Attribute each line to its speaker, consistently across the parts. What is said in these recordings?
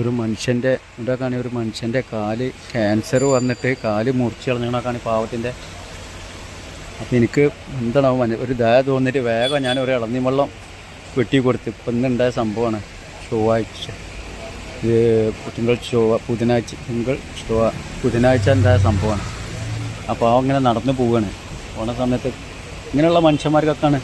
Speaker 1: ഒരു മനുഷ്യന്റെ ഇവിടെയൊക്കെയാണ് ഒരു മനുഷ്യന്റെ കാൽ ക്യാൻസർ വന്നിട്ട് കാൽ മുറിച്ച് കളഞ്ഞാണ് പാവത്തിന്റെ അപ്പോൾ എനിക്ക് എന്താണാവും ഒരു ദയ തോന്നിയിട്ട് വേഗം ഞാൻ ഒരു ഇളന്നി വെള്ളം വെട്ടി കൊടുത്ത്. ഇപ്പം ഇന്നുണ്ടായ സംഭവമാണ്. ചൊവ്വാഴ്ച തിങ്കൾ ചൊവ്വ ബുധനാഴ്ച തിങ്കൾ ചൊവ്വ ബുധനാഴ്ച ഉണ്ടായ സംഭവമാണ്. അപ്പോൾ അവ ഇങ്ങനെ നടന്നു പോവുകയാണ് പോണ സമയത്ത് ഇങ്ങനെയുള്ള മനുഷ്യന്മാർക്കൊക്കെയാണ്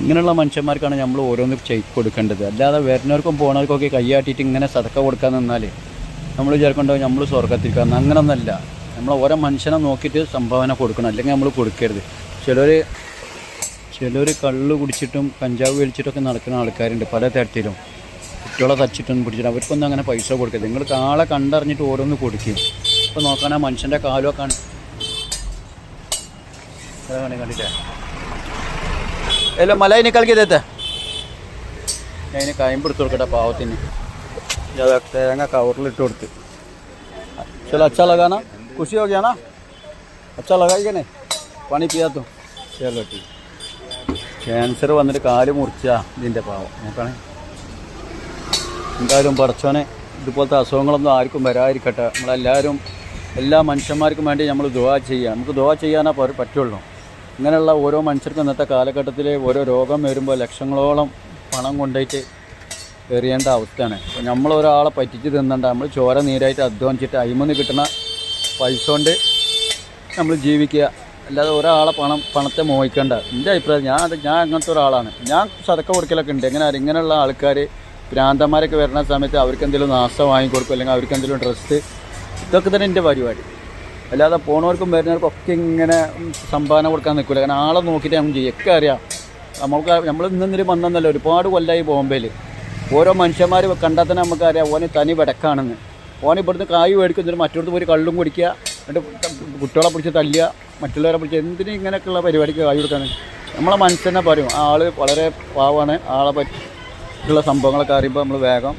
Speaker 1: ഇങ്ങനെയുള്ള മനുഷ്യന്മാർക്കാണ് നമ്മൾ ഓരോന്ന് ചെയ്ത് കൊടുക്കേണ്ടത്. അല്ലാതെ വരുന്നവർക്കും പോണവർക്കൊക്കെ കൈയാട്ടിയിട്ട് ഇങ്ങനെ സതക്ക കൊടുക്കാൻ നിന്നാൽ നമ്മൾ വിചാരിക്കേണ്ടത് നമ്മൾ സ്വർഗത്തിരിക്കാൻ അങ്ങനൊന്നല്ല. നമ്മൾ ഓരോ മനുഷ്യനെ നോക്കിയിട്ട് സംഭാവന കൊടുക്കണം. അല്ലെങ്കിൽ നമ്മൾ കൊടുക്കരുത്. ചിലർ ചിലർ കള്ള് കുടിച്ചിട്ടും കഞ്ചാവ് വലിച്ചിട്ടൊക്കെ നടക്കുന്ന ആൾക്കാരുണ്ട് പല തരത്തിലും. കുട്ടികളെ തച്ചിട്ടും പിടിച്ചിട്ട് അവർക്കൊന്നും അങ്ങനെ പൈസ കൊടുക്കരുത്. നിങ്ങൾ ആളെ കണ്ടറിഞ്ഞിട്ട് ഓരോന്ന് കൊടുക്കും. ഇപ്പോൾ നോക്കാൻ ആ മനുഷ്യന്റെ കാലമൊക്കെ കണ്ടില്ലേ? എല്ലാം മല निकल के देते ഞാൻ ഇതിന് കയമ്പ് എടുത്ത് കൊടുക്കട്ടെ പാവത്തിന് ഞാൻ ദാ തേങ്ങ കവറിലിട്ട് കൊടുത്ത് चलो अच्छा लगा ना खुशी हो गया ना अच्छा लगा ही नहीं पानी पिया तो चलो ठीक ക്യാൻസർ വന്നിട്ട് കാല് മുറിച്ച ഇതിൻ്റെ പാവം നോക്കണേ എന്തായാലും പടച്ചോനെ ഇതുപോലത്തെ അസുഖങ്ങളൊന്നും ആർക്കും വരാതിരിക്കട്ടെ നമ്മളെല്ലാവരും എല്ലാ മനുഷ്യന്മാർക്കും വേണ്ടി നമ്മൾ ദുവാ ചെയ്യുക നമുക്ക് ദുവാ ചെയ്യാനേ പ- പറ്റുള്ളൂ ഇങ്ങനെയുള്ള ഓരോ മനുഷ്യർക്കും ഇന്നത്തെ കാലഘട്ടത്തിൽ ഓരോ രോഗം വരുമ്പോൾ ലക്ഷങ്ങളോളം പണം കൊണ്ടുപോയിട്ട് എറിയേണ്ട അവസ്ഥയാണ്. അപ്പോൾ നമ്മൾ ഒരാളെ പറ്റിച്ച് തിന്നണ്ട നമ്മൾ ചോര നീരായിട്ട് അധ്വാനിച്ചിട്ട് അയിമന്ന് കിട്ടുന്ന പൈസ കൊണ്ട് നമ്മൾ ജീവിക്കുക. അല്ലാതെ ഒരാളെ പണം പണത്തെ മോഹിക്കേണ്ട. എന്റെ അഭിപ്രായം ഞാൻ ഞാൻ അങ്ങനത്തെ ഒരാളാണ്. ഞാൻ സതക്ക കൊടുക്കലൊക്കെ ഉണ്ട്. എങ്ങനെ ഇങ്ങനെയുള്ള ആൾക്കാർ ഭ്രാന്തന്മാരൊക്കെ വരുന്ന സമയത്ത് അവർക്ക് എന്തെങ്കിലും നാശം വാങ്ങിക്കൊടുക്കും അല്ലെങ്കിൽ അവർക്ക് എന്തെങ്കിലും ഡ്രസ്സ് ഇതൊക്കെ തന്നെ എന്റെ പരിപാടി. അല്ലാതെ പോണവർക്കും വരുന്നവർക്കും ഒക്കെ ഇങ്ങനെ സംഭാവന കൊടുക്കാൻ നിൽക്കില്ല കാരണം ആളെ നോക്കിയിട്ട് നമുക്ക് ചെയ്യും. ഒക്കെ അറിയാം. നമുക്ക് നമ്മൾ ഇന്നൊന്നിലും വന്നെന്നല്ല ഒരുപാട് കൊല്ലമായി ബോംബെയിൽ ഓരോ മനുഷ്യന്മാർ കണ്ടാൽ തന്നെ നമുക്കറിയാം ഓനെ തനി വിടക്കാണെന്ന്. ഓൻ ഇവിടുന്ന് കായ് മേടിക്കുന്നതിന് മറ്റൊരു പോയി കള്ളും കുടിക്കുക എന്നിട്ട് കുട്ടികളെ പിടിച്ച് തല്ലുക മറ്റുള്ളവരെ പിടിച്ച് എന്തിനും ഇങ്ങനെയൊക്കെയുള്ള പരിപാടിക്ക് കായ് കൊടുക്കാൻ നമ്മളെ മനസ്സിനെ പറയും ആ ആൾ വളരെ പാവമാണ് ആളെ പറ്റിയുള്ള സംഭവങ്ങളൊക്കെ അറിയുമ്പോൾ നമ്മൾ വേഗം.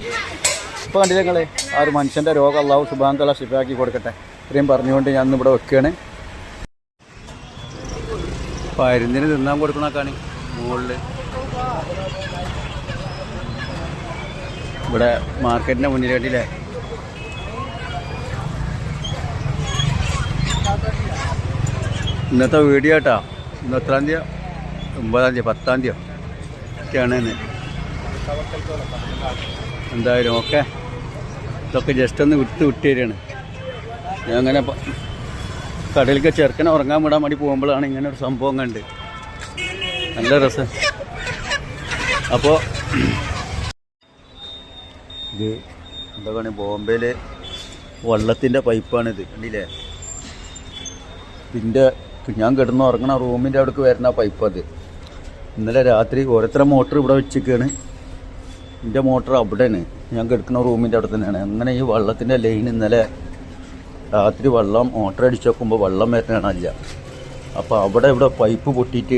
Speaker 1: ഇപ്പോൾ കണ്ടില്ലേ നിങ്ങൾ ആ ഒരു മനുഷ്യന്റെ രോഗം അള്ളാഹു സുബാന്തല ശിഫാക്കി കൊടുക്കട്ടെ. ഇത്രയും പറഞ്ഞുകൊണ്ട് ഞാൻ ഇവിടെ വെക്കുകയാണ്. പരുന്നിന് തിന്നാൻ കൊടുക്കണക്കാണ് മുകളിൽ ഇവിടെ മാർക്കറ്റിന്റെ മുന്നിൽ കണ്ടില്ലേ ഇന്നത്തെ വീഡിയോ കേട്ടോ ഇന്ന് എത്രാം തീയതി ഒമ്പതാം തീയതി പത്താം തീയതി ഒക്കെയാണ് എന്തായാലും ഓക്കെ. ഇതൊക്കെ ജസ്റ്റ് ഒന്ന് വിട്ട് വിട്ടു തരികയാണ്. ഞാൻ അങ്ങനെ കടയിലേക്ക് ചെറുക്കനെ ഉറങ്ങാൻ വിടാൻ വേണ്ടി പോകുമ്പോഴാണ് ഇങ്ങനെ ഒരു സംഭവം കണ്ട്. നല്ല രസം. അപ്പോൾ ഇത് എന്താണ് ബോംബെയിൽ വള്ളത്തിന്റെ പൈപ്പാണിത് കണ്ടില്ലേ? ഇതിന്റെ ഞാൻ കിടന്ന് ഉറങ്ങണ റൂമിന്റെ അവിടേക്ക് വരുന്ന പൈപ്പ് അത് ഇന്നലെ രാത്രി ഓരോരുത്തരുടെ മോട്ടർ ഇവിടെ വെച്ചിരിക്കുകയാണ്. എന്റെ മോട്ടർ അവിടെയാണ്. ഞാൻ കിടക്കുന്ന റൂമിന്റെ അവിടെ തന്നെയാണ്. അങ്ങനെ ഈ വള്ളത്തിന്റെ ലൈൻ ഇന്നലെ രാത്രി വെള്ളം മോട്ടർ അടിച്ച് നോക്കുമ്പോൾ വെള്ളം വരുന്നതാണില്ല അപ്പോൾ അവിടെ ഇവിടെ പൈപ്പ് പൊട്ടിയിട്ട്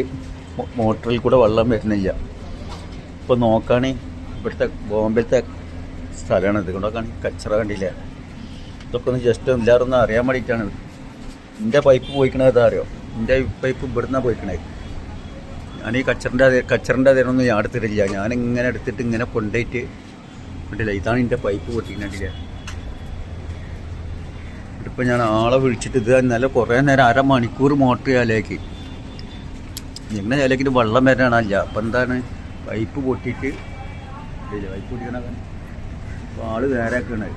Speaker 1: മോട്ടറിൽ കൂടെ വെള്ളം വരുന്നില്ല ഇപ്പോൾ നോക്കുകയാണെ ഇവിടുത്തെ ബോംബെത്തെ സ്ഥലമാണ് ഇത്. കൊണ്ടൊക്കെ കച്ചറ കണ്ടില്ല? ഇതൊക്കെ ഒന്ന് ജസ്റ്റ് എല്ലാവരും അറിയാൻ വേണ്ടിയിട്ടാണ്. എന്റെ പൈപ്പ് പോയിക്കണത് അറിയോ എന്റെ പൈപ്പ് ഇവിടുന്നാണ് പോയിക്കണേ. ഞാൻ ഈ കച്ചറിന്റെ അതേ കച്ചറിന്റെ അതിനൊന്നും ഞാൻ എടുത്തിട്ടില്ല. ഞാനിങ്ങനെ എടുത്തിട്ട് ഇങ്ങനെ കൊണ്ടുപോയിട്ട് കണ്ടില്ല. ഇതാണ് എന്റെ പൈപ്പ് പൊട്ടിക്കണ്ടില്ല ഇതിപ്പോൾ ഞാൻ ആളെ വിളിച്ചിട്ട് ഇത് നല്ല കുറേ നേരം അരമണിക്കൂർ മോട്ടർ ചെയ്യാലേക്ക് എങ്ങനെ ചെയ്യാലേക്ക് വെള്ളം വരാനല്ല അപ്പം എന്താണ്? പൈപ്പ് പൊട്ടിയിട്ട് ഇല്ല പൈപ്പ് പൊട്ടിക്കണ അപ്പോൾ ആൾ നേരാക്കണത്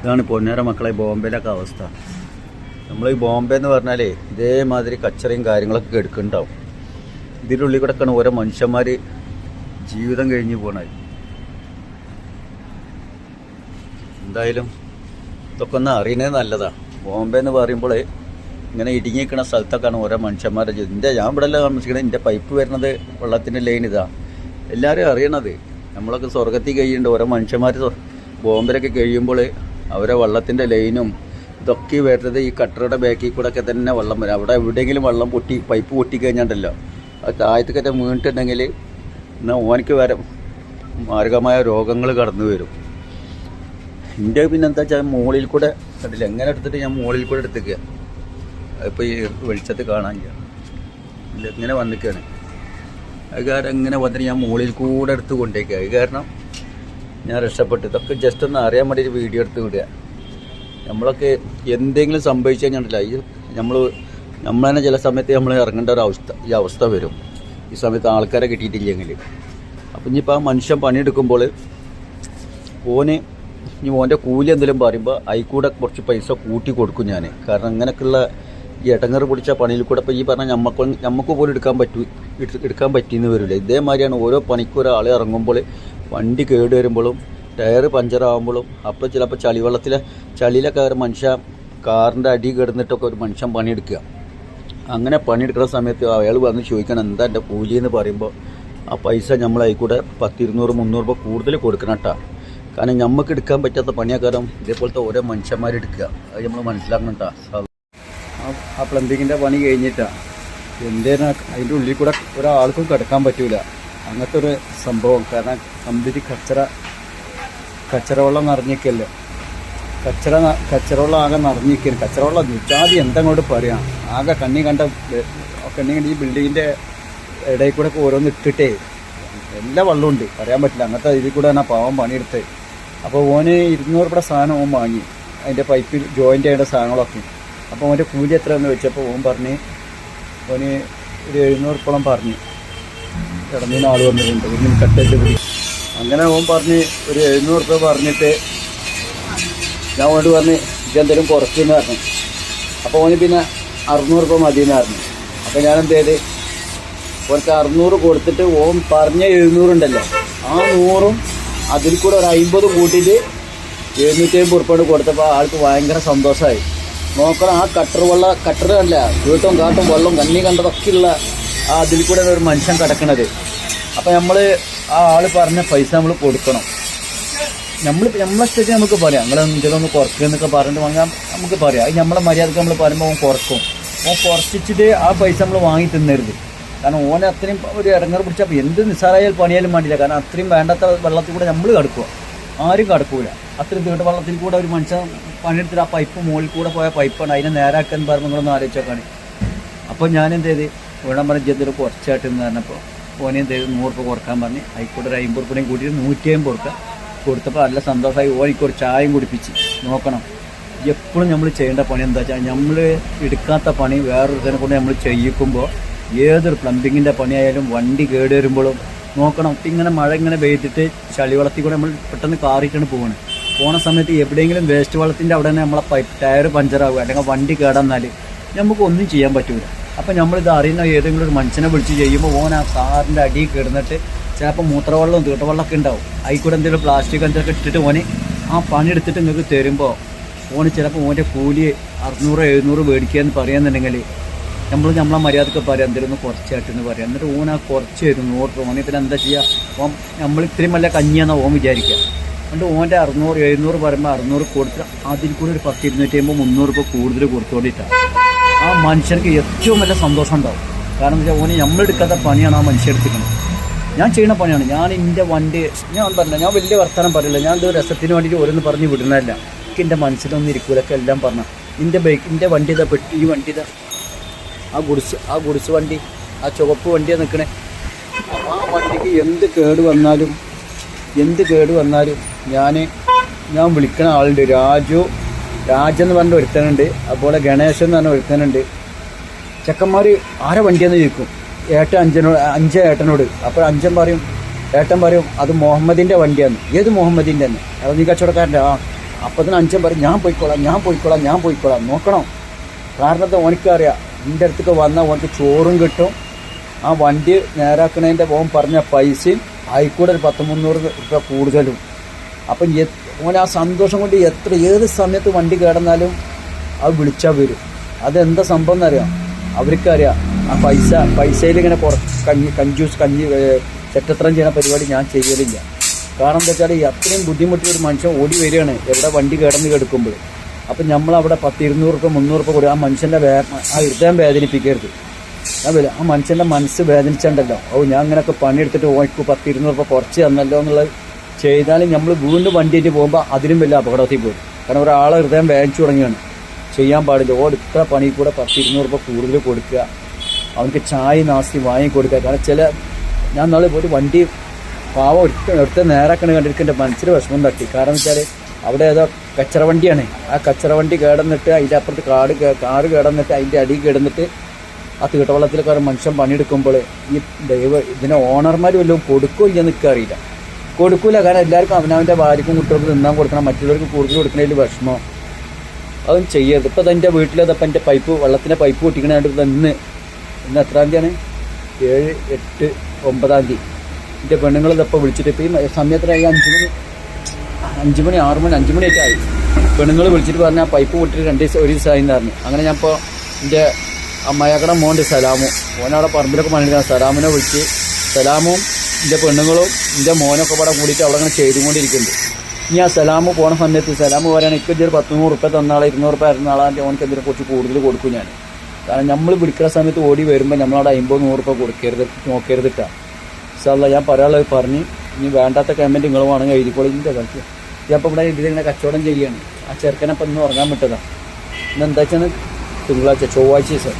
Speaker 1: ഇതാണ് പൊന്നേര മക്കളെ ബോംബെയിലൊക്കെ അവസ്ഥ. നമ്മൾ ഈ ബോംബെ എന്ന് പറഞ്ഞാലേ ഇതേമാതിരി കച്ചറയും കാര്യങ്ങളൊക്കെ എടുക്കുന്നുണ്ടാവും. ഇതിന്റെ ഉള്ളിൽ കൂടെയൊക്കെയാണ് ഓരോ മനുഷ്യന്മാർ ജീവിതം കഴിഞ്ഞ് പോകണത് എന്തായാലും ഇതൊക്കെ ഒന്ന് അറിയണേ നല്ലതാണ്. ബോംബെ എന്ന് പറയുമ്പോൾ ഇങ്ങനെ ഇടുങ്ങിയിരിക്കുന്ന സ്ഥലത്തൊക്കെയാണ് ഓരോ മനുഷ്യന്മാരെ എന്റെ ഞാൻ ഇവിടെ എല്ലാം താമസിക്കുന്നത് എന്റെ പൈപ്പ് വരുന്നത് വെള്ളത്തിന്റെ ലൈൻ ഇതാ. എല്ലാവരും അറിയണത്. നമ്മളൊക്കെ സ്വർഗത്തിൽ കഴിയുന്നുണ്ട്. ഓരോ മനുഷ്യന്മാർ ബോംബിലൊക്കെ കഴിയുമ്പോൾ അവരെ വെള്ളത്തിന്റെ ലൈനും ഇതൊക്കെ വരുന്നത് ഈ കട്ടറുടെ ബാക്കിൽ കൂടെ ഒക്കെ തന്നെ വെള്ളം വരും. അവിടെ എവിടെയെങ്കിലും വെള്ളം പൊട്ടി പൈപ്പ് പൊട്ടി കഴിഞ്ഞാണ്ടല്ലോ. അത് താഴത്തേക്കൊക്കെ വീണിട്ടുണ്ടെങ്കിൽ എന്നാൽ ഓനിക്ക് വരെ മാരകമായ രോഗങ്ങൾ കടന്നു വരും എന്റെ പിന്നെ എന്താ വെച്ചാൽ മുകളിൽ കൂടെ കണ്ടില്ല. എങ്ങനെ എടുത്തിട്ട് ഞാൻ മുകളിൽ കൂടെ എടുത്തേക്കുക ഇപ്പോൾ ഈ വെളിച്ചത്ത് കാണാനില്ല ഇല്ല. എങ്ങനെ വന്നിക്കാണ്. അത് കാരണം എങ്ങനെ വന്നിട്ട് ഞാൻ മുകളിൽ കൂടെ എടുത്ത് കൊണ്ടേക്കുക അത് കാരണം ഞാൻ രക്ഷപ്പെട്ടു. ഇതൊക്കെ ജസ്റ്റ് ഒന്ന് അറിയാൻ വേണ്ടി ഒരു വീഡിയോ എടുത്ത് വിടുക. നമ്മളൊക്കെ എന്തെങ്കിലും സംഭവിച്ചു കഴിഞ്ഞിട്ടില്ല ഈ നമ്മൾ നമ്മൾ തന്നെ ചില സമയത്ത് നമ്മൾ ഇറങ്ങേണ്ട ഒരു അവസ്ഥ ഈ അവസ്ഥ വരും. ഈ സമയത്ത് ആൾക്കാരെ കിട്ടിയിട്ടില്ലെങ്കിൽ അപ്പം ഇനിയിപ്പോൾ ആ മനുഷ്യൻ പണിയെടുക്കുമ്പോൾ ഓന് ഇനി ഓന്റെ കൂലി എന്തെങ്കിലും പറയുമ്പോൾ അതിൽക്കൂടെ കൂടെ കുറച്ച് പൈസ കൂട്ടി കൊടുക്കും ഞാൻ കാരണം അങ്ങനെയൊക്കെയുള്ള ഈ ഇടങ്ങറ് പിടിച്ച പണിയിൽ കൂടെ ഇപ്പോൾ ഈ പറഞ്ഞ നമുക്ക് നമുക്ക് പോലും എടുക്കാൻ പറ്റൂ എടു- എടുക്കാൻ പറ്റിയെന്ന് വരില്ല. ഇതേമാതിരിയാണ് ഓരോ പണിക്കും ഒരാൾ ഇറങ്ങുമ്പോൾ വണ്ടി കേട് വരുമ്പോഴും ടയർ പഞ്ചറാകുമ്പോഴും അപ്പോൾ ചിലപ്പോൾ ചളിവെള്ളത്തിലെ ചളിയിലൊക്കെ ഒരു മനുഷ്യ കാറിന്റെ അടി കിടന്നിട്ടൊക്കെ ഒരു മനുഷ്യൻ പണിയെടുക്കുക. അങ്ങനെ പണിയെടുക്കുന്ന സമയത്ത് അയാൾ വന്ന് ചോദിക്കണം എന്താ എന്റെ കൂലി? എന്ന് പറയുമ്പോൾ ആ പൈസ നമ്മൾ അതിൽക്കൂടെ പത്തിരുന്നൂറ് മുന്നൂറ് രൂപ കൂടുതൽ കൊടുക്കണം കേട്ടോ കാരണം നമുക്ക് എടുക്കാൻ പറ്റാത്ത പണിയാക്കാരം ഇതേപോലത്തെ ഓരോ മനുഷ്യന്മാരെടുക്കുക അത് നമ്മൾ മനസ്സിലാക്കണം ആ- പ്ലംബിങ്ങിന്റെ പണി കഴിഞ്ഞിട്ടാണ് എന്തേനാ അതിന്റെ ഉള്ളിൽ കൂടെ ഒരാൾക്കും കിടക്കാൻ പറ്റൂല. അങ്ങനത്തെ ഒരു സംഭവം. കാരണം കമ്പനി കച്ചറ കച്ചറ വെള്ളം നിറഞ്ഞിക്കല്ലേ കച്ചറ കച്ചറവെള്ളം കച്ചറ വെള്ളം ആകെ നിറഞ്ഞിരിക്കുന്നു കച്ചറ വെള്ളം നിച്ചാതി എന്തങ്ങോട്ട് പറയാം? ആകെ കണ്ണി കണ്ട കണ്ണി കണ്ട ഈ ബിൽഡിങ്ങിന്റെ ഇടയിൽ കൂടെ ഓരോന്ന് ഇട്ടിട്ടേ. എല്ലാ വെള്ളമുണ്ട് പറയാൻ പറ്റില്ല. അങ്ങനത്തെ ഇതിൽ കൂടെ തന്നെ പാവം പണിയെടുത്ത്. അപ്പോൾ ഓന് ഇരുന്നൂറ് രൂപയുടെ സാധനം ഓൻ വാങ്ങി. അതിന്റെ പൈപ്പിൽ ജോയിന്റ് ചെയ്യേണ്ട സാധനങ്ങളൊക്കെ. അപ്പോൾ ഓന്റെ കൂലി എത്രയെന്ന് വെച്ചപ്പോൾ ഓൻ പറഞ്ഞ് ഓന് ഒരു എഴുന്നൂറ് രൂപയോളം പറഞ്ഞു. കിടന്നിന് ആൾ വന്നിട്ടുണ്ട്. ഒരു കട്ടേറ്റ് പിടി. അങ്ങനെ ഓൻ പറഞ്ഞ് ഒരു എഴുന്നൂറ് രൂപ പറഞ്ഞിട്ട് ഞാൻ ഓനോട് പറഞ്ഞ് ഇതെന്തെങ്കിലും കുറച്ചെന്ന് പറഞ്ഞു അപ്പോൾ ഓന് പിന്നെ അറുന്നൂറ് രൂപ മതിയെന്ന് പറഞ്ഞു. അപ്പോൾ ഞാൻ എന്ത് ചെയ്ത്? ഓർക്ക് അറുന്നൂറ് കൊടുത്തിട്ട് ഓൻ പറഞ്ഞ എഴുന്നൂറുണ്ടല്ലോ ആ നൂറും അതിൽ കൂടെ ഒരു അമ്പത് കൂട്ടിയിട്ട് എഴുന്നൂറ്റി അമ്പത് ഉറുപ്പോട് കൊടുത്തപ്പോൾ ആൾക്ക് ഭയങ്കര സന്തോഷമായി നോക്കണം ആ കട്ടർ വെള്ള കട്ടർ കണ്ടില്ല? വീട്ടും കാട്ടും വെള്ളം കണ്ണി കണ്ടതൊക്കെ ഉള്ള ആ അതിൽ കൂടെ ഒരു മനുഷ്യൻ കിടക്കണത്. അപ്പോൾ നമ്മൾ ആ ആൾ പറഞ്ഞ പൈസ നമ്മൾ കൊടുക്കണം. നമ്മൾ നമ്മളെ സ്ഥിതി നമുക്ക് പറയാം. നിങ്ങൾ എന്തെങ്കിലും കുറക്കുക എന്നൊക്കെ പറഞ്ഞിട്ട് വാങ്ങാൻ നമുക്ക് പറയാം. അത് നമ്മളെ മര്യാദയ്ക്ക് നമ്മൾ പറയുമ്പോൾ അവൻ കുറക്കും. അവൻ കുറച്ചിട്ട് ആ പൈസ നമ്മൾ വാങ്ങി തിന്നരുത്. കാരണം ഓനെ അത്രയും ഒരു ഇറങ്ങർ പിടിച്ചപ്പോൾ എന്ത് നിസ്സാരായാൽ പണിയാലും വേണ്ടില്ല കാരണം അത്രയും വേണ്ടാത്ത വെള്ളത്തിൽ കൂടെ നമ്മൾ കടക്കുക ആരും കടക്കൂല. അത്രയും തീട്ട വെള്ളത്തിൽ കൂടെ ഒരു മനുഷ്യൻ പണിയെടുത്തിട്ട് ആ പൈപ്പ് മുകളിൽ കൂടെ പോയ പൈപ്പാണ്. അതിനെ നേരാക്കാൻ പറയുമ്പോൾ നിങ്ങളൊന്ന് ആലോചിച്ചോക്കാണ്. അപ്പോൾ ഞാൻ എന്ത് ചെയ്ത്? വേണം പറഞ്ഞ ജന്തിൽ കുറച്ചായിട്ട് എന്ന് പറഞ്ഞപ്പോൾ ഓനെ എന്ത് ചെയ്ത്? നൂറ് രൂപ കുറയ്ക്കാൻ പറഞ്ഞ് ആയിക്കോട്ടെ ഒരു അമ്പത് രൂപയും കൂട്ടിയിട്ട് നൂറ്റി അമ്പത് കൊടുക്കുക കൊടുത്തപ്പോൾ നല്ല സന്തോഷമായി ഓനിക്ക് ഒരു ചായയും കുടിപ്പിച്ച്. നോക്കണം. എപ്പോഴും നമ്മൾ ചെയ്യേണ്ട പണി എന്താ വെച്ചാൽ നമ്മൾ എടുക്കാത്ത പണി വേറൊരുത്തനെ കൊണ്ട് നമ്മൾ ചെയ്യിക്കുമ്പോൾ ഏതൊരു പ്ലംബിങ്ങിന്റെ പണിയായാലും വണ്ടി കേട് വരുമ്പോഴും നോക്കണം. ഇങ്ങനെ മഴ ഇങ്ങനെ പെയ്തിട്ട് വളർത്തി കൂടെ നമ്മൾ പെട്ടെന്ന് കാറിയിട്ടാണ് പോകുന്നത് പോണ സമയത്ത് എവിടെയെങ്കിലും വേസ്റ്റ് വെള്ളത്തിന്റെ അവിടെ തന്നെ നമ്മളെ പൈപ്പ് ടയർ പഞ്ചറാവുക. അല്ലെങ്കിൽ വണ്ടി കേടന്നാൽ നമുക്ക് ഒന്നും ചെയ്യാൻ പറ്റൂല. അപ്പം നമ്മളിത് അറിയുന്ന ഏതെങ്കിലും ഒരു മനുഷ്യനെ വിളിച്ച് ചെയ്യുമ്പോൾ ഓൻ ആ കാറിന്റെ അടിയിൽ കിടന്നിട്ട് ചിലപ്പോൾ മൂത്രവെള്ളവും തീട്ടവെള്ളമൊക്കെ ഉണ്ടാവും. അതിൽ കൂടെ എന്തെങ്കിലും പ്ലാസ്റ്റിക് എന്തൊക്കെ ഇട്ടിട്ട് ഓന് ആ പണി എടുത്തിട്ട് നിങ്ങൾക്ക് തരുമ്പോൾ ഓന് ചിലപ്പോൾ ഓന്റെ കൂലി അറുന്നൂറ് എഴുന്നൂറ് മേടിക്കുക എന്ന് പറയാന്നുണ്ടെങ്കിൽ നമ്മൾ നമ്മളെ മര്യാദയ്ക്ക് പറയാം എന്തെങ്കിലും കുറച്ചായിട്ടെന്ന് പറയാം. എന്നിട്ട് ഓൻ ആ കുറച്ച് നൂറ് രൂപ ഓനെ പിന്നെ എന്താ ചെയ്യുക ഓൻ നമ്മൾ ഇത്രയും വല്ല കഞ്ഞിയാണെന്ന് ഓൻ വിചാരിക്കുക അതുകൊണ്ട് ഓന്റെ അറുന്നൂറ് എഴുന്നൂറ് പറയുമ്പോൾ അറുന്നൂറ് കൊടുത്തിട്ട് അതിൽ കൂടി ഒരു പത്ത് ഇരുന്നൂറ്റി അമ്പത് മുന്നൂറ് രൂപ കൂടുതൽ കൊടുത്തുകൊണ്ടിട്ടാണ് ആ മനുഷ്യർക്ക് ഏറ്റവും വലിയ സന്തോഷം ഉണ്ടാവും. കാരണം എന്താ വെച്ചാൽ ഓന് നമ്മളെടുക്കാത്ത പണിയാണ് ആ മനുഷ്യൻ എടുത്തിരിക്കുന്നത് ഞാൻ ചെയ്യുന്ന പണിയാണ്. ഞാൻ എന്റെ വണ്ടി ഞാൻ പറഞ്ഞ ഞാൻ വലിയ വർത്തമാനം പറയില്ല ഞാൻ ഇത് രസത്തിന് വേണ്ടിയിട്ട് ഓരോന്ന് പറഞ്ഞ് വിടുന്നതല്ല. എനിക്ക് എന്റെ മനസ്സിലൊന്നും ഇരിക്കൂലൊക്കെ എല്ലാം പറഞ്ഞു. എന്റെ ബൈക്ക് എന്റെ വണ്ടി ഇതാ പെട്ടി ഈ വണ്ടി ഇതാ. ആ ഗുഡ്സ് ആ ഗുഡ്സ് വണ്ടി ആ ചുവപ്പ് വണ്ടിയാണ് നിൽക്കണേ ആ വണ്ടിക്ക് എന്ത് കേട് വന്നാലും എന്ത് കേട് വന്നാലും ഞാൻ ഞാൻ വിളിക്കണ ആളുണ്ട്. രാജു രാജെന്ന് പറഞ്ഞ ഒരുത്തനുണ്ട്. അതുപോലെ ഗണേശൻ എന്ന് പറഞ്ഞ ഒരുത്തനുണ്ട്. ചെക്കന്മാർ ആരെ വണ്ടിയെന്ന് ചോദിക്കും? ഏട്ടൻ അഞ്ചനോട് അഞ്ച് ഏട്ടനോട്. അപ്പോൾ അഞ്ചൻ പറയും ഏട്ടൻ പറയും അത് മുഹമ്മദിന്റെ വണ്ടിയാണ് ഏത് മുഹമ്മദിന്റെ തന്നെ അത് നീ കച്ചവടക്കാരന്റെ ആ. അപ്പത്തിന് അഞ്ചൻ പറയും ഞാൻ പോയിക്കോളാം ഞാൻ പോയിക്കോളാം ഞാൻ പോയിക്കോളാം. നോക്കണം? കാരണം ഓനിക്കറിയാം. എന്റെ അടുത്തേക്ക് വന്നാൽ ഓനക്ക് ചോറും കിട്ടും. ആ വണ്ടി നേരാക്കണതിന്റെ ഓൻ പറഞ്ഞ പൈസയും ആയിക്കൂടെ ഒരു പത്ത് മുന്നൂറ് രൂപ കൂടുതലും. അപ്പം ഓൻ ആ സന്തോഷം കൊണ്ട് എത്ര ഏത് സമയത്ത് വണ്ടി കേടന്നാലും അത് വിളിച്ചാൽ വരും. അതെന്താ സംഭവം എന്നറിയാം? അവർക്കറിയാം. ആ പൈസ പൈസയിൽ ഇങ്ങനെ കഞ്ഞി കഞ്ചൂസ് കഞ്ഞി ചെറ്റത്രം ചെയ്യുന്ന പരിപാടി ഞാൻ ചെയ്യലില്ല. കാരണം എന്താ വെച്ചാൽ അത്രയും ബുദ്ധിമുട്ടിയൊരു മനുഷ്യൻ ഓടി വരികയാണ് എവിടെ വണ്ടി കിടന്ന് കിടക്കുമ്പോൾ അപ്പം നമ്മളവിടെ പത്ത് ഇരുന്നൂറ് റുപ്യ മുന്നൂറ് റുപ്യ കൊടുക്കുക ആ മനുഷ്യന്റെ വേ ആ ഹൃദയം വേദനിപ്പിക്കരുത്. ഞാൻ ആ മനുഷ്യന്റെ മനസ്സ് വേദനിച്ചുണ്ടല്ലോ. ഓ ഞാൻ അങ്ങനെയൊക്കെ പണിയെടുത്തിട്ട് ഓയ്ക്ക് പത്ത് ഇരുന്നൂറ് റുപ്യ കുറച്ച് തന്നല്ലോ എന്നുള്ളത് ചെയ്താലും നമ്മൾ വീണ്ടും വണ്ടിയിട്ട് പോകുമ്പോൾ അതിലും വലിയ അപകടത്തിൽ പോകും കാരണം ഒരാളെ ഹൃദയം വേദനിച്ചു തുടങ്ങിയാണ്. ചെയ്യാൻ പാടില്ല. ഓ ഇത്ര പണി കൂടെ പത്ത് ഇരുന്നൂറ് രൂപ കൂടുതൽ കൊടുക്കുക. അവനക്ക് ചായ നാസ്തി വാങ്ങി കൊടുക്കുക. കാരണം ചില ഞാൻ നാളെ പോയിട്ട് വണ്ടി പാവം ഒരുത്ത നേരാക്കണ കണ്ടിരിക്കേണ്ട മനസ്സിൽ വിഷമം തട്ടി. കാരണം വെച്ചാൽ അവിടെ ഏതോ കച്ചറ വണ്ടിയാണ് ആ കച്ചറവണ്ടി കേടന്നിട്ട് അതിന്റെ അപ്പുറത്ത് കാട് കാട് കേടന്നിട്ട് അതിന്റെ അടി കേടന്നിട്ട് ആ തീട്ടവെള്ളത്തിൽ ഒരു മനുഷ്യൻ പണിയെടുക്കുമ്പോൾ ഈ ദൈവ ഇതിനെ ഓണർമാർ വല്ലതും കൊടുക്കുകയോ ഇല്ലെന്ന് എനിക്ക് അറിയില്ല. കൊടുക്കൂല. കാരണം എല്ലാവർക്കും അവനവന്റെ ഭാര്യക്കും കുട്ടികൾക്ക് തിന്നാൻ കൊടുക്കണം. മറ്റുള്ളവർക്ക് കൂടുതൽ കൊടുക്കണതിൽ വിഷമം. അതും ചെയ്യരുത്. ഇപ്പം എന്റെ വീട്ടിലതപ്പം എന്റെ പൈപ്പ് വെള്ളത്തിന്റെ പൈപ്പ് പൊട്ടിക്കണായിട്ട് ഇന്ന് ഇന്ന് എത്രാം തീയതിയാണ്? ഏഴ് എട്ട് ഒമ്പതാം തീയതി. എന്റെ പെണ്ണുങ്ങൾ ഇതപ്പോൾ വിളിച്ചിട്ട് ഇപ്പം ഈ സമയത്തിനായി അഞ്ച് മണി അഞ്ച് മണി ആറ് മണി അഞ്ച് മണിയൊക്കെ ആയി. പെണ്ണുങ്ങൾ വിളിച്ചിട്ട് പറഞ്ഞാൽ പൈപ്പ് പൊട്ടിട്ട് രണ്ട് ദിവസം ഒരു ദിവസമായി എന്നായിരുന്നു അങ്ങനെ ഞാൻ ഇപ്പോൾ എന്റെ അമ്മായക്കട മോന്റെ സലാമു മോനവിടെ പറമ്പിലൊക്കെ പണിയെടുക്കാൻ സലാമിനെ വിളിച്ച് സലാമും എന്റെ പെണ്ണുങ്ങളും എന്റെ മോനൊക്കെ ഇവിടെ കൂടിയിട്ട് അവിടെ അങ്ങനെ ചെയ്തുകൊണ്ടിരിക്കുന്നുണ്ട്. ഇനി ആ സലാമ് പോണ സമയത്ത് സലാമ് പറയുകയാണ് എനിക്ക് ഇതൊരു പത്ത് നൂറ് റുപ്യ തന്നാളെ ഇരുന്നൂറ് റുപ്യ തന്നാളെ ഓനക്ക് എന്തിനെ കുറച്ച് കൂടുതൽ കൊടുക്കും ഞാൻ. കാരണം നമ്മൾ വിളിക്കുന്ന സമയത്ത് ഓടി വരുമ്പോൾ നമ്മളവിടെ അമ്പത് നൂറ് റുപ്യ കൊടുക്കരുത് നോക്കരുതിട്ടാണ് സാറല്ല ഞാൻ പറയാനുള്ളത് പറഞ്ഞ് ഇനി വേണ്ടാത്ത കമന്റ് നിങ്ങൾ വേണമെങ്കിൽ എഴുതിക്കോളി കളിക്ക് ഞാൻ ഇവിടെ ഇതിലിങ്ങനെ കച്ചവടം ചെയ്യാണ്. ആ ചെറുക്കനപ്പം ഇന്ന് ഉറങ്ങാൻ വിട്ടതാണ് ഇന്ന് എന്താ വെച്ചാൽ തിങ്കളാഴ്ച ചൊവ്വാഴ്ച ദിവസം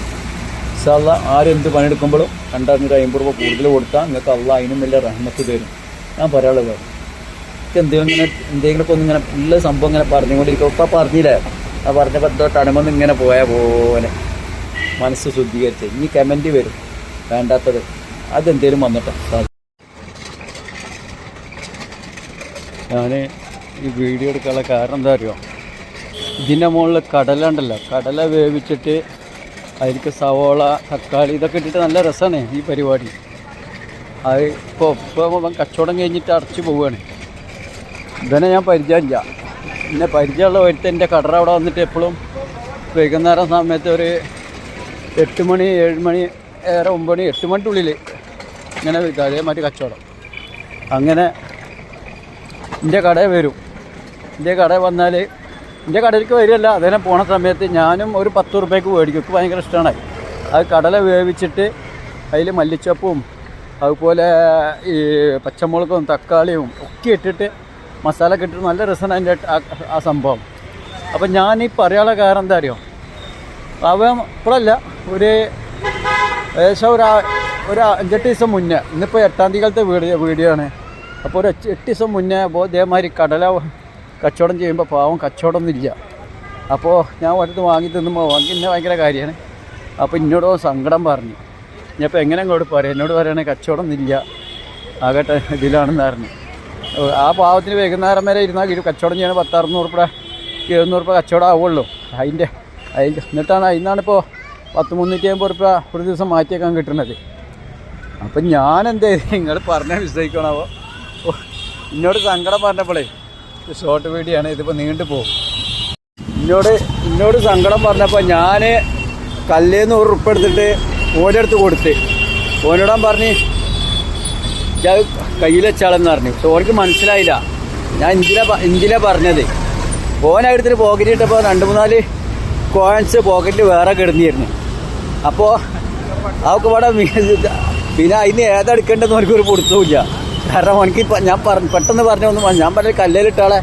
Speaker 1: സാറല്ല ആരെന്ത് പണിയെടുക്കുമ്പോഴും രണ്ടായിരത്തി അമ്പത് രൂപ കൂടുതൽ കൊടുത്താൽ നിങ്ങൾക്ക് അള്ള അതിനും വലിയ റഹ്മത്ത് തരും. ഞാൻ പറയാനുള്ളത് എനിക്ക് എന്തെങ്കിലും ഇങ്ങനെ എന്തെങ്കിലുമൊക്കെ ഒന്ന് ഇങ്ങനെ ഉള്ള സംഭവം ഇങ്ങനെ പറഞ്ഞുകൊണ്ടിരിക്കും ഇപ്പം പറഞ്ഞില്ലേ? ആ പറഞ്ഞപ്പോൾ എന്തോ തണുമെന്ന് ഇങ്ങനെ പോയ പോലെ. മനസ്സ് ശുദ്ധീകരിച്ച്. ഇനി കമന്റ് വരും. വേണ്ടാത്തത്. അതെന്തേലും വന്നിട്ടോ. ഞാൻ ഈ വീഡിയോ എടുക്കാനുള്ള കാരണം എന്താ അറിയോ? ഇതിന്റെ മുകളിൽ കടല ഉണ്ടല്ലോ. കടല വേവിച്ചിട്ട് അതിലേക്ക് സവോള തക്കാളി ഇതൊക്കെ ഇട്ടിട്ട് നല്ല രസമാണ് ഈ പരിപാടി. അത് ഇപ്പോൾ ഇപ്പോൾ കച്ചവടം കഴിഞ്ഞിട്ട് അടച്ചു പോവുകയാണ് ഇതന്നെ ഞാൻ പരിചയമില്ല. പിന്നെ പരിചയമുള്ള ഒരുത്ത എന്റെ കടറ അവിടെ വന്നിട്ട് എപ്പോഴും വൈകുന്നേരം സമയത്ത് ഒരു എട്ട് മണി ഏഴ് മണി ഏറെ ഒമ്പത് മണി എട്ട് മണിന്റെ ഉള്ളിൽ ഇങ്ങനെ വിൽക്കുക അതേമാതിരി കച്ചവടം. അങ്ങനെ എന്റെ കടയിൽ വരും. എന്റെ കടയിൽ വന്നാൽ എന്റെ കടയിലേക്ക് വരികയല്ല. അദ്ദേഹം പോണ സമയത്ത് ഞാനും ഒരു പത്ത് റുപ്യക്ക് മേടിക്കും. എനിക്ക് ഭയങ്കര ഇഷ്ടമാണ് അത് കടല വേവിച്ചിട്ട് അതിൽ മല്ലിച്ചപ്പും അതുപോലെ ഈ പച്ചമുളകും തക്കാളിയും ഒക്കെ ഇട്ടിട്ട് മസാല ഒക്കെ നല്ല രസമാണ് അതിന്റെ ആ- സംഭവം. അപ്പം ഞാൻ ഈ പറയാനുള്ള കാരണം എന്താ അറിയോ? അവൻ ഇപ്പോഴല്ല ഒരു ഏകദേശം ഒരു ഒരു അഞ്ചെട്ട് ദിവസം മുന്നേ ഇന്നിപ്പോൾ എട്ടാം തീയതികളത്തെ വീഡിയോ വീഡിയോ ആണ്. അപ്പോൾ ഒരു എട്ട് ദിവസം മുന്നേ അപ്പോൾ ഇതേമാതിരി കടല കച്ചവടം ചെയ്യുമ്പോൾ പാവം കച്ചവടം ഒന്നുമില്ല അപ്പോൾ ഞാൻ ഒരിടത്ത് വാങ്ങി തിന്നുമ്പോൾ വാങ്ങി എന്നെ ഭയങ്കര കാര്യമാണ്. അപ്പോൾ എന്നോട് സങ്കടം പറഞ്ഞു. ഞാൻ ഇപ്പോൾ എങ്ങനെ അങ്ങോട്ട് പറയാം എന്നോട് പറയുകയാണെങ്കിൽ കച്ചവടം ഒന്നുമില്ല ആകട്ടെ ഇതിലാണെന്ന് പറഞ്ഞു ആ പാവത്തിന് വൈകുന്നേരം വരെ ഇരുന്നാൽ കിട്ടും കച്ചവടം ചെയ്യണ പത്തറുന്നൂറ് രൂപ എഴുന്നൂറ് രൂപ കച്ചവടം ആവുള്ളൂ. അതിന്റെ അതിന്റെ എന്നിട്ടാണ് അതിന്നാണിപ്പോൾ പത്ത് മുന്നൂറ്റി അമ്പത് രൂപ ഒരു ദിവസം മാറ്റിയേക്കാൻ കിട്ടുന്നത്. അപ്പം ഞാൻ എന്ത് നിങ്ങൾ പറഞ്ഞ വിശ്വസിക്കണമോ എന്നോട് സങ്കടം പറഞ്ഞപ്പോഴേ ഷോർട്ട് വീഡിയോ ആണ്. ഇതിപ്പോൾ നീണ്ടു പോകും. ഇന്നോട് ഇന്നോട് സങ്കടം പറഞ്ഞപ്പോൾ ഞാൻ കല്ലേന്ന് ഒരു ഉറുപ്പ് എടുത്തിട്ട് ഓന്റെ അടുത്ത് കൊടുത്ത്. ഓനോടാൻ പറഞ്ഞ് ഞാൻ കയ്യിൽ വെച്ചാളെന്ന് പറഞ്ഞു. ഓർക്ക് മനസ്സിലായില്ല. ഞാൻ ഇന്ത്യയിലെ ഇന്ത്യയിലെ പറഞ്ഞത്. ഓനെടുത്തിട്ട് പോക്കറ്റ് ഇട്ടപ്പോൾ രണ്ട് മൂന്നാൽ കോയിൻസ് പോക്കറ്റിൽ വേറെ കിടന്നിരുന്നു. അപ്പോൾ അവക്ക് ഇവിടെ പിന്നെ അതിന് ഏതെടുക്കേണ്ടെന്ന് അവർക്കൊരു പൊടുത്തുമില്ല കാരണം എനിക്ക് ഞാൻ പറഞ്ഞു പെട്ടെന്ന് പറഞ്ഞു ഒന്നും ഞാൻ പറഞ്ഞ കല്ലിലിട്ടാളെ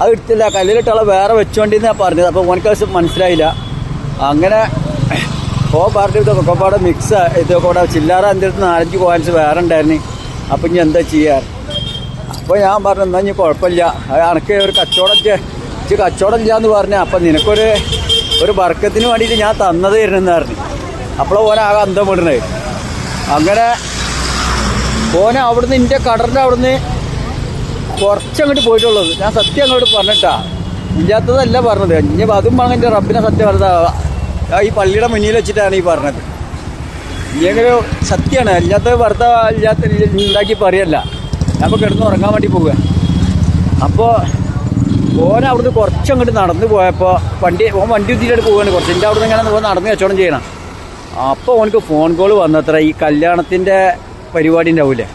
Speaker 1: അത് എടുത്തില്ല. കല്ലിലിട്ടാളെ വേറെ വെച്ചോണ്ടിന്ന് ഞാൻ പറഞ്ഞത്. അപ്പോൾ ഓനക്ക് മനസ്സിലായില്ല. അങ്ങനെ ഓ പാർട്ടി ഇതൊക്കെ മിക്സ് ഇതൊക്കെ കൂടെ ചില്ലാറ എന്റെ അടുത്ത് നാലഞ്ച് കോയിൻസ് വേറെ ഉണ്ടായിരുന്നു. അപ്പം ഇനി എന്താ ചെയ്യാറ് അപ്പോൾ ഞാൻ പറഞ്ഞു എന്നാൽ ഇനി കുഴപ്പമില്ല. അനക്ക് ഒരു കച്ചവടം ഇച്ച് കച്ചവടം ചെയ്യാന്ന് പറഞ്ഞു. അപ്പം നിനക്കൊരു ഒരു വർക്കത്തിന് വേണ്ടിയിട്ട് ഞാൻ തന്നത് തരുന്നെന്ന് പറഞ്ഞു. അപ്പോൾ ഓനാകെ അന്തം വിടണേ. അങ്ങനെ ഓന അവിടുന്ന് എന്റെ കടറിന്റെ അവിടുന്ന് കുറച്ചങ്ങോട്ട് പോയിട്ടുള്ളത്. ഞാൻ സത്യം അങ്ങോട്ട് പറഞ്ഞിട്ടാ. ഇല്ലാത്തതല്ല പറഞ്ഞത്. ഇനി അതും പറഞ്ഞ എന്റെ റബ്ബിനെ സത്യം പറഞ്ഞത്. ഈ പള്ളിയുടെ മുന്നിൽ വെച്ചിട്ടാണ് ഈ പറഞ്ഞത്. ഇനിയെങ്കിലും സത്യമാണ് ഇല്ലാത്ത വെറുതെ ഇല്ലാത്ത ഉണ്ടാക്കി പറയല്ല. ഞാൻ ഇപ്പോൾ കിടന്ന് ഉറങ്ങാൻ വേണ്ടി പോവുക. അപ്പോൾ ഓൻ അവിടുന്ന് കുറച്ചങ്ങോട്ട് നടന്നു പോയപ്പോൾ വണ്ടി ഓൻ വണ്ടി ഉത്തിയിട്ട് പോവുകയാണ് കുറച്ച്. എന്റെ അവിടുന്ന് ഇങ്ങനെ നടന്ന് കച്ചവടം ചെയ്യണം. അപ്പോൾ ഓനക്ക് ഫോൺ കോൾ വന്നത്ര. ഈ കല്യാണത്തിന്റെ പരിപാടി ഉണ്ടാവില്ലേ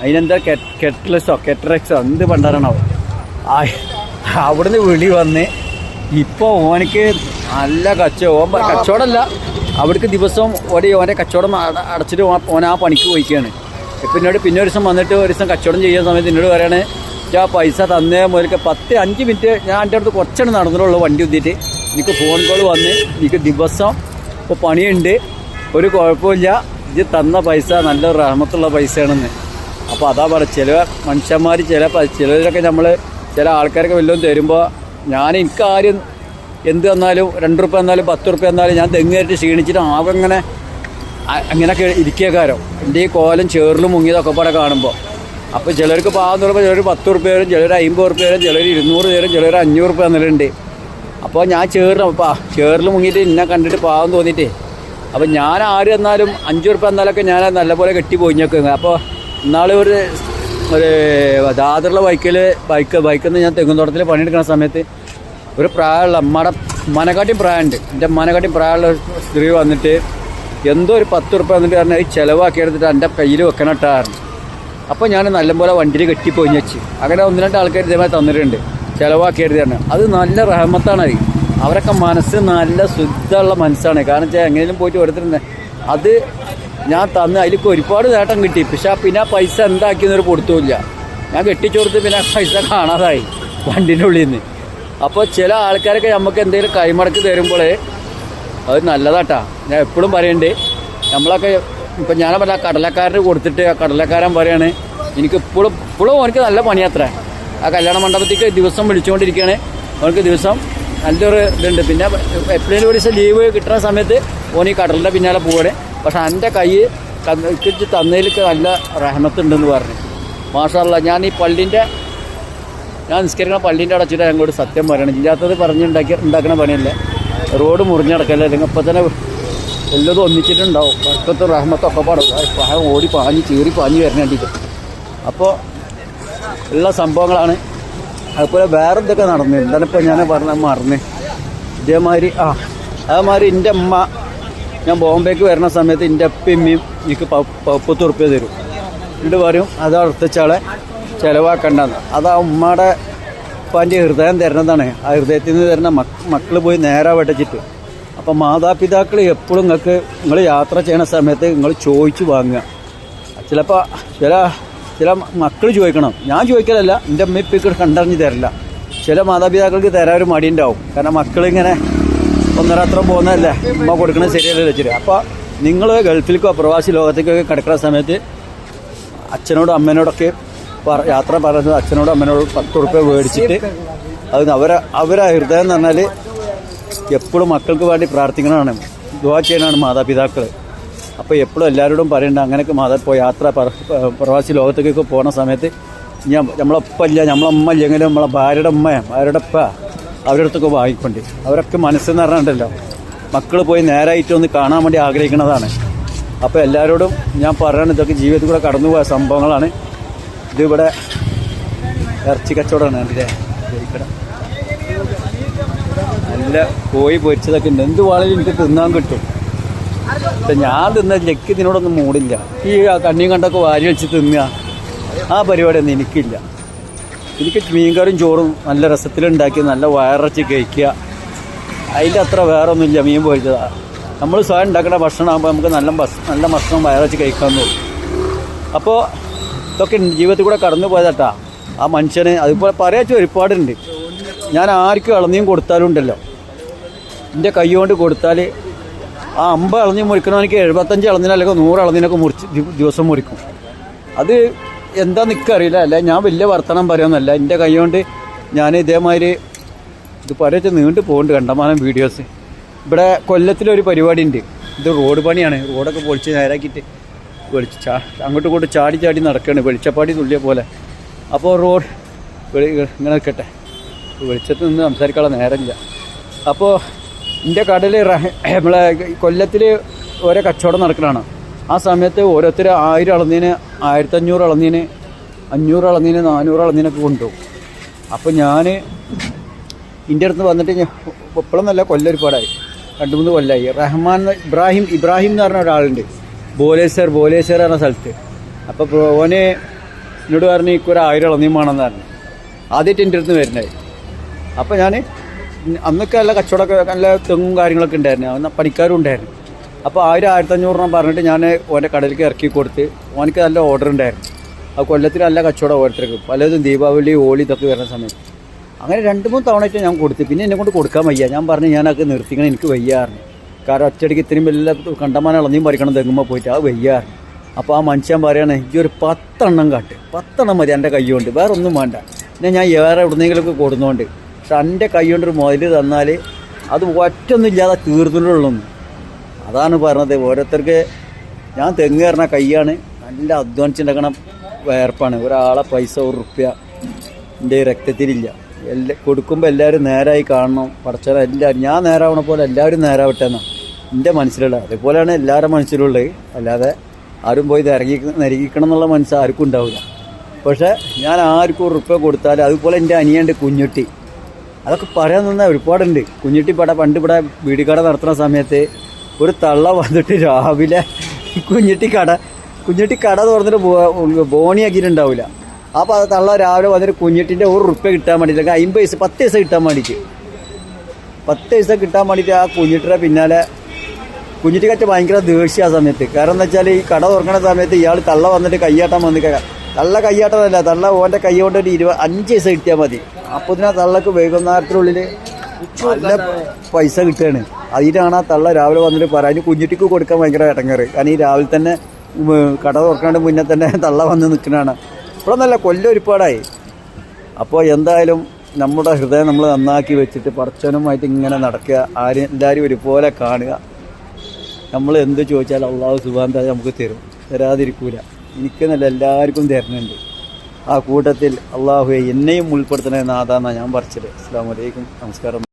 Speaker 1: അതിനെന്താ കെറ്റ്ലസോ കെറ്ററക്സോ എന്ത് പണ്ടാരണോ അവിടുന്ന് വിളി വന്ന് ഇപ്പോൾ ഓനക്ക് നല്ല കച്ചോ ഓൻ കച്ചവടമല്ല അവിടേക്ക് ദിവസവും ഓടി ഓന്റെ കച്ചവടം അടച്ചിട്ട് ഓൻ ആ പണിക്ക് പോയിക്കാണ്. ഇപ്പം എന്നോട് പിന്നെ ഒരു ദിവസം വന്നിട്ട് ഒരു ദിവസം കച്ചവടം ചെയ്യുന്ന സമയത്ത് എന്നോട് പറയണേ ആ പൈസ തന്നേ മുതൽക്ക് പത്ത് അഞ്ച് മിനിറ്റ് ഞാൻ എന്റെ അടുത്ത് കുറച്ചാണ് നടന്നിട്ടുള്ളൂ വണ്ടി ഉത്തിയിട്ട് എനിക്ക് ഫോൺ കോൾ വന്ന് എനിക്ക് ദിവസം ഇപ്പോൾ പണിയുണ്ട്. ഒരു കുഴപ്പമില്ല ഇത് തന്ന പൈസ നല്ല റഹമത്തുള്ള പൈസയാണെന്ന്. അപ്പോൾ അതാ പറയുക ചില മനുഷ്യന്മാർ ചില ചിലരൊക്കെ നമ്മൾ ചില ആൾക്കാരൊക്കെ വല്ലതും തരുമ്പോൾ ഞാൻ എനിക്ക് ആരും എന്ത് തന്നാലും രണ്ട് റുപ്യ തന്നാലും പത്ത് റുപ്യ തന്നാലും ഞാൻ തെങ്ങേറ്റ് ക്ഷീണിച്ചിട്ട് ആകെ ഇങ്ങനെ അങ്ങനെയൊക്കെ ഇരിക്കേക്കാരോ. എന്റെ ഈ കോലം ചേറിലും മുങ്ങിയതൊക്കെ പാടെ കാണുമ്പോൾ അപ്പോൾ ചിലർക്ക് പാവം തുറപ്പോൾ ചിലർ പത്ത് റുപ്യ വരും ചിലർ അമ്പത് റുപ്യ വരും ചിലർ ഇരുന്നൂറ് തരും ചിലർ അഞ്ഞൂറ് റുപ്യ തന്നിട്ടുണ്ട്. അപ്പോൾ ഞാൻ ചേറിന് ചേറിൽ മുങ്ങിയിട്ട് എന്നെ കണ്ടിട്ട് പാവം തോന്നിയിട്ടേ. അപ്പോൾ ഞാൻ ആര് തന്നാലും അഞ്ച് ഉറുപ്പ തന്നാലൊക്കെ ഞാൻ നല്ലപോലെ കെട്ടി പോയിഞ്ഞേക്കുക അപ്പോൾ ഇന്നാളെ ഒരു ഒരു ദാദറുള്ള ബൈക്കിൽ ബൈക്ക് ബൈക്കിൽ നിന്ന് ഞാൻ തെങ്ങുന്തോട്ടത്തിൽ പണിയെടുക്കുന്ന സമയത്ത് ഒരു പ്രായമുള്ള അമ്മയുടെ മനക്കാട്ടി പ്രായമുണ്ട്. എന്റെ മനക്കാട്ടി പ്രായമുള്ള സ്ത്രീ വന്നിട്ട് എന്തോ ഒരു പത്ത് ഉറുപ്പ വന്നിട്ട് പറഞ്ഞാൽ അത് ചിലവാക്കി എടുത്തിട്ട് എന്റെ കയ്യിൽ വെക്കണട്ടായിരുന്നു അപ്പോൾ ഞാൻ നല്ലപോലെ വണ്ടിയിൽ കെട്ടിപ്പോയി വെച്ച് അങ്ങനെ ഒന്ന് രണ്ട് ആൾക്കാർ ഇതേമാതിരി തന്നിട്ടുണ്ട്. ചിലവാക്കി എഴുതിയാണ് അത് നല്ല റഹമത്താണ് അത് അവരൊക്കെ മനസ്സ് നല്ല ശുദ്ധമുള്ള മനസ്സാണ്. കാരണം വെച്ചാൽ എങ്ങനെയും പോയിട്ട് ഓരോരുത്തരുന്നേ അത് ഞാൻ തന്ന് അതിലേക്ക് ഒരുപാട് നേട്ടം കിട്ടി. പക്ഷെ പിന്നെ ആ പൈസ എന്താക്കിയെന്നൊരു കൊടുത്തുമില്ല ഞാൻ കെട്ടിച്ചു കൊടുത്ത് പിന്നെ പൈസ കാണാതായി വണ്ടിന്റെ ഉള്ളിൽ നിന്ന് അപ്പോൾ ചില ആൾക്കാരൊക്കെ നമുക്ക് എന്തെങ്കിലും കൈമടക്ക് തരുമ്പോൾ അത് നല്ലതാട്ടാ. ഞാൻ എപ്പോഴും പറയണ്ട് നമ്മളൊക്കെ ഇപ്പം ഞാൻ പറഞ്ഞ കടലക്കാരന് കൊടുത്തിട്ട് ആ കടലക്കാരൻ പറയാണ് എനിക്ക് ഇപ്പോഴും ഇപ്പോഴും എനിക്ക് നല്ല പണിയാത്ര ആ കല്യാണ മണ്ഡപത്തേക്ക് ദിവസം വിളിച്ചുകൊണ്ടിരിക്കുകയാണ്. അവർക്ക് ദിവസം നല്ലൊരു ഇതുണ്ട്. പിന്നെ എപ്പോഴും ഒരു ദിവസം ലീവ് കിട്ടുന്ന സമയത്ത് ഈ കടലിന്റെ പിന്നാലെ പോകണേ പക്ഷെ എന്റെ കൈ തന്നിട്ട് തന്നതിലേക്ക് നല്ല റഹമത്തുണ്ടെന്ന് പറഞ്ഞു. മാഷല്ല ഞാൻ ഈ പള്ളിന്റെ ഞാൻ നിസ്കരിക്കുന്ന പള്ളീന്റെ അടച്ചിട്ട് ഞങ്ങളോട് സത്യം പറയണം. ഇല്ലാത്തത് പറഞ്ഞുണ്ടാക്കി ഉണ്ടാക്കുന്ന പണിയല്ല? റോഡ് മുറിഞ്ഞടക്കല്ലേ അല്ലെങ്കിൽ ഇപ്പം തന്നെ എല്ലതും ഒന്നിച്ചിട്ടുണ്ടാവും. വർക്കത്ത് റഹ്മത്തൊക്കെ പാടും. പഴം ഓടി പാഞ്ഞ് ചീറി പാഞ്ഞ് വരണേണ്ടിട്ട്. അപ്പോൾ ഉള്ള സംഭവങ്ങളാണ് അതുപോലെ വേറെ ഇതൊക്കെ നടന്നു എന്താണ് ഇപ്പം ഞാൻ പറഞ്ഞ മറന്ന്? ഇതേമാതിരി ആ അതേമാതിരി എന്റെ അമ്മ ഞാൻ ബോംബേക്ക് വരുന്ന സമയത്ത് എന്റെ അപ്പിമ്മയും എനിക്ക് പപ്പത്ത് ഉറുപ്പ്യ തരും. എന്നിട്ട് പറയും അത് അടുത്തച്ചാളെ ചിലവാക്കണ്ടെന്ന്. അത് ആ ഉമ്മയുടെ ഉപ്പാന്റെ ഹൃദയം തരുന്നതാണ്. ആ ഹൃദയത്തിൽ നിന്ന് തരുന്ന മക് മക്കൾ പോയി നേരെ വെട്ടച്ചിട്ട് അപ്പം മാതാപിതാക്കൾ എപ്പോഴും നിങ്ങൾക്ക് നിങ്ങൾ യാത്ര ചെയ്യുന്ന സമയത്ത് നിങ്ങൾ ചോദിച്ചു വാങ്ങുക. ചിലപ്പോൾ ചില ചില മക്കൾ ചോദിക്കണം. ഞാൻ ചോദിക്കലല്ല എന്റെ അമ്മ ഇപ്പം കണ്ടറിഞ്ഞ് തരില്ല. ചില മാതാപിതാക്കൾക്ക് തരാൻ ഒരു മടിയുണ്ടാവും. കാരണം മക്കളിങ്ങനെ ഒന്നരാത്രം പോകുന്നതല്ലേ? ഉമ്മ കൊടുക്കണത് ശരിയല്ല വെച്ചിട്ട്. അപ്പോൾ നിങ്ങൾ ഗൾഫിലേക്കോ പ്രവാസി ലോകത്തേക്കൊക്കെ കിടക്കുന്ന സമയത്ത് അച്ഛനോടും അമ്മേനോടൊക്കെ യാത്ര പറയുന്നത് അച്ഛനോടും അമ്മേനോടും പത്ത് ഉറുപ്പ്യ മേടിച്ചിട്ട് അത് അവരെ അവരെ ഹൃദയം എന്ന് പറഞ്ഞാൽ എപ്പോഴും മക്കൾക്ക് വേണ്ടി പ്രാർത്ഥിക്കണതാണ്. ദുവാ ചെയ്യണമാണ് മാതാപിതാക്കൾ അപ്പോൾ എപ്പോഴും എല്ലാവരോടും പറയേണ്ട അങ്ങനെയൊക്കെ മാതാ ഇപ്പോൾ യാത്ര പ്രവാസി ലോകത്തേക്കൊക്കെ പോണ സമയത്ത് ഞാൻ നമ്മളൊപ്പം ഇല്ല നമ്മളമ്മ ഇല്ലെങ്കിലും നമ്മളെ ഭാര്യയുടെ ഉമ്മയും ഭാര്യയുടെ അപ്പ അവരുടെ അടുത്തൊക്കെ വാങ്ങിക്കൊണ്ട്. അവരൊക്കെ മനസ്സെന്ന് പറഞ്ഞിട്ടുണ്ടല്ലോ മക്കൾ പോയി നേരായിട്ട് ഒന്ന് കാണാൻ വേണ്ടി ആഗ്രഹിക്കുന്നതാണ്. അപ്പോൾ എല്ലാവരോടും ഞാൻ പറയണം ഇതൊക്കെ ജീവിതത്തിൽ കൂടെ കടന്നു പോയ സംഭവങ്ങളാണ്. ഇതിവിടെ ഇറച്ചി കച്ചവടമാണ് എന്റെ നല്ല കോഴി പൊരിച്ചതൊക്കെ ഉണ്ട്. എന്ത് വാളിൽ എനിക്ക് തിന്നാൻ കിട്ടും. പക്ഷെ ഞാൻ തിന്ന ലക്ക് ഇതിനോടൊന്നും മൂടില്ല. ഈ കണ്ണിയും കണ്ടൊക്കെ വാരി വെച്ച് തിന്നുക ആ പരിപാടി പരിപാടിയൊന്നും എനിക്കില്ല. എനിക്ക് മീൻകറിയും ചോറും നല്ല രസത്തിലുണ്ടാക്കി നല്ല വയറച്ച് കഴിക്കുക. അതിന്റെ അത്ര വേറെ ഒന്നുമില്ല മീൻ പൊരിച്ചതാ. നമ്മൾ സ്വയം ഉണ്ടാക്കുന്ന ഭക്ഷണമാകുമ്പോൾ നമുക്ക് നല്ല നല്ല ഭക്ഷണം വയറച്ച് കഴിക്കാൻ തോന്നും. അപ്പോൾ ഇതൊക്കെ ജീവിതത്തിൽ കൂടെ കടന്നു പോയതാട്ടാ. ആ മനുഷ്യന് അതിപ്പോൾ പറയാച്ച ഒരുപാടുണ്ട്. ഞാൻ ആർക്കും ഇളനിയും കൊടുത്താലും ഉണ്ടല്ലോ എന്റെ കൈ കൊണ്ട് കൊടുത്താൽ ആ അമ്പ ഇളഞ്ഞ് മുറിക്കണമെനിക്ക് എഴുപത്തഞ്ച് ഇളഞ്ഞിന് അല്ലെങ്കിൽ നൂറ് ഇളഞ്ഞിനൊക്കെ മുറിച്ച് ദിവസം മുറിക്കും. അത് എന്താ നിൽക്കറിയില്ല അല്ല ഞാൻ വലിയ വർത്തമാനം പറയുമെന്നല്ല എന്റെ കൈ കൊണ്ട് ഞാൻ ഇതേമാതിരി ഇത് പറയച്ച് നീണ്ടു പോകുന്നുണ്ട് കണ്ടമാനം വീഡിയോസ് ഇവിടെ കൊല്ലത്തിലൊരു പരിപാടി ഉണ്ട് ഇത് റോഡ് പണിയാണ്. റോഡൊക്കെ പൊളിച്ച് നേരാക്കിയിട്ട് വെളിച്ച അങ്ങോട്ടും ഇങ്ങോട്ടും ചാടി ചാടി നടക്കുകയാണ് വെളിച്ചപ്പാടി തുള്ളിയ പോലെ. അപ്പോൾ റോഡ് ഇങ്ങനെ നിൽക്കട്ടെ വെളിച്ചത്ത് നിന്ന് സംസാരിക്കാനുള്ള നേരമില്ല. അപ്പോൾ എന്റെ കടയിൽ നമ്മളെ കൊല്ലത്തിൽ ഓരോ കച്ചവടം നടക്കുകയാണ് ആ സമയത്ത് ഓരോരുത്തർ ആയിരം അളന്നീന് ആയിരത്തഞ്ഞൂറ് അളന്നീന് അഞ്ഞൂറ് അളന്നീന് നാനൂറ് അളന്നീനൊക്കെ കൊണ്ടുപോകും. അപ്പോൾ ഞാൻ എന്റെ അടുത്ത് വന്നിട്ട് ഞാൻ നല്ല കൊല്ലം ഒരുപാടായി രണ്ട് മൂന്ന് കൊല്ലായി. റഹ്മാൻ ഇബ്രാഹിം ഇബ്രാഹിം എന്ന് പറഞ്ഞ ഒരാളുണ്ട്. ബോലേശ്വർ ബോലേശ്വർ എന്ന സ്ഥലത്ത്. അപ്പോൾ ഓന് എന്നോട് പറഞ്ഞു ഇക്കൊരു ആയിരം ഇളനീം വേണമെന്ന് പറഞ്ഞു. ആദ്യമായിട്ട് എന്റെ അടുത്ത് വരുന്നത്. അപ്പോൾ ഞാൻ അന്നൊക്കെ നല്ല കച്ചവടമൊക്കെ നല്ല തെങ്ങും കാര്യങ്ങളൊക്കെ ഉണ്ടായിരുന്നു. അന്ന് പണിക്കാരും ഉണ്ടായിരുന്നു. അപ്പോൾ ആയിരം രൂപ പറഞ്ഞിട്ട് ഞാൻ ഓന്റെ കടയിലേക്ക് ഇറക്കി കൊടുത്ത് ഓനക്ക് നല്ല ഓർഡർ ഉണ്ടായിരുന്നു. ആ കൊല്ലത്തിൽ നല്ല കച്ചവടം ഓരോരുത്തർക്ക്. പലതും ദീപാവലി ഹോളി ഇതൊക്കെ വരുന്ന സമയത്ത്. അങ്ങനെ രണ്ട് മൂന്ന് തവണയായിട്ട് ഞാൻ കൊടുത്തു. പിന്നെ എന്നെ കൊണ്ട് കൊടുക്കാൻ വയ്യ. ഞാൻ പറഞ്ഞു ഞാനൊക്കെ നിർത്തിക്കണം എനിക്ക് വയ്യാറുണ്ട് കാരണം ഒറ്റയടിക്ക് ഇത്രയും വലിയ കണ്ടമാനം ഇളഞ്ഞും പറിക്കണം തെങ്ങുമ്പോൾ പോയിട്ട് ആ വയ്യാറുണ്ട് അപ്പോൾ ആ മനുഷ്യൻ പറയണേ എനിക്ക് ഒരു പത്തെണ്ണം കാട്ട്. പത്തെണ്ണം മതി എന്റെ കൈ കൊണ്ട് വേറെ ഒന്നും വേണ്ട. പിന്നെ ഞാൻ വേറെ എവിടുന്നെങ്കിലുമൊക്കെ കൊടുന്നുകൊണ്ട് എന്റെ കൈ കൊണ്ടൊരു മുതൽ തന്നാൽ അത് ഒറ്റൊന്നുമില്ലാതെ തീർന്നിട്ടുള്ളൂ. അതാണ് പറഞ്ഞത്. ഓരോരുത്തർക്ക് ഞാൻ തെങ്ങ് കയറുന്ന കൈയാണ്. നല്ല അധ്വാനിച്ചുണ്ടാക്കണം വേർപ്പാണ്. ഒരാളെ പൈസ ഒരു റുപ്യ എന്റെ രക്തത്തിലില്ല. എല്ലാ കൊടുക്കുമ്പോൾ എല്ലാവരും നേരായി കാണണം. പഠിച്ചാൽ എല്ലാവരും ഞാൻ നേരാവണ പോലെ എല്ലാവരും നേരാവട്ടെ എന്നാണ് എന്റെ മനസ്സിലുള്ളത്. അതേപോലെയാണ് എല്ലാവരുടെ മനസ്സിലുള്ളത്. അല്ലാതെ ആരും പോയി ഇറങ്ങി നരകിക്കണം എന്നുള്ള മനസ്സ് ആർക്കും ഉണ്ടാവില്ല. പക്ഷേ ഞാൻ ആർക്കും റുപ്യ കൊടുത്താൽ അതുപോലെ എന്റെ അനിയന്റെ കുഞ്ഞുട്ടി അതൊക്കെ പറയാൻ നിന്നാൽ ഒരുപാടുണ്ട്. കുഞ്ഞിട്ടിപ്പട പട പണ്ട് ഇവിടെ വീടിക്കട നടത്തുന്ന സമയത്ത് ഒരു തള്ള വന്നിട്ട് രാവിലെ കുഞ്ഞിട്ടി കട കുഞ്ഞിട്ടി കട തുറന്നിട്ട് ബോണി ബോണിയാക്കിയിട്ടുണ്ടാവില്ല അപ്പോൾ അത് തള്ള രാവിലെ വന്നിട്ട് കുഞ്ഞിട്ടിന്റെ ഒരു റുപ്യ കിട്ടാൻ വേണ്ടിയിട്ട് അമ്പത് പൈസ പത്ത് പൈസ കിട്ടാൻ വേണ്ടിയിട്ട് പത്ത് പൈസ കിട്ടാൻ വേണ്ടിയിട്ട് ആ കുഞ്ഞുട്ടിയുടെ പിന്നാലെ കുഞ്ഞിട്ടിക്കച്ച ഭയങ്കര ദേഷ്യ ആ സമയത്ത്. കാരണം എന്താ വെച്ചാൽ ഈ കട തുറക്കണ സമയത്ത് ഇയാൾ തള്ള വന്നിട്ട് കയ്യാട്ടാൻ വന്നിട്ട് തള്ള കയ്യാട്ടതല്ല. തള്ള ഓന്റെ കൈ കൊണ്ട് ഒരു ഇരുപത് അഞ്ച് പൈസ കിട്ടിയാൽ മതി. അപ്പോൾ ഇതിനാ തള്ളക്ക് വൈകുന്നേരത്തിനുള്ളിൽ നല്ല പൈസ കിട്ടുകയാണ് അതിനാണ് ആ തള്ള രാവിലെ വന്നിട്ട് പറയാൻ അതിന് കുഞ്ഞിട്ടിക്ക് കൊടുക്കാൻ ഭയങ്കര ഇടങ്ങേറ്. കാരണം ഈ രാവിലെ തന്നെ കട തുറക്കാണ്ട് മുന്നേ തന്നെ തള്ള വന്ന് നിൽക്കുന്നതാണ് ഇപ്പോഴൊന്നല്ല കൊല്ലം ഒരുപാടായി. അപ്പോൾ എന്തായാലും നമ്മുടെ ഹൃദയം നമ്മൾ നന്നാക്കി വെച്ചിട്ട് പറച്ചവനുമായിട്ട് ഇങ്ങനെ നടക്കുക. ആരും എല്ലാവരും ഒരുപോലെ കാണുക. നമ്മൾ എന്ത് ചോദിച്ചാലും അള്ളാഹു സുബാൻ നമുക്ക് തരും. തരാതിരിക്കൂല. എനിക്കെന്നല്ല എല്ലാവർക്കും തരുന്നുണ്ട്. ആ കൂട്ടത്തിൽ അള്ളാഹു എന്നെയും ഉൾപ്പെടുത്തണേ നാഥാന്നാണ് ഞാൻ പറിച്ചത്. അസ്സാം വലൈക്കും നമസ്കാരം.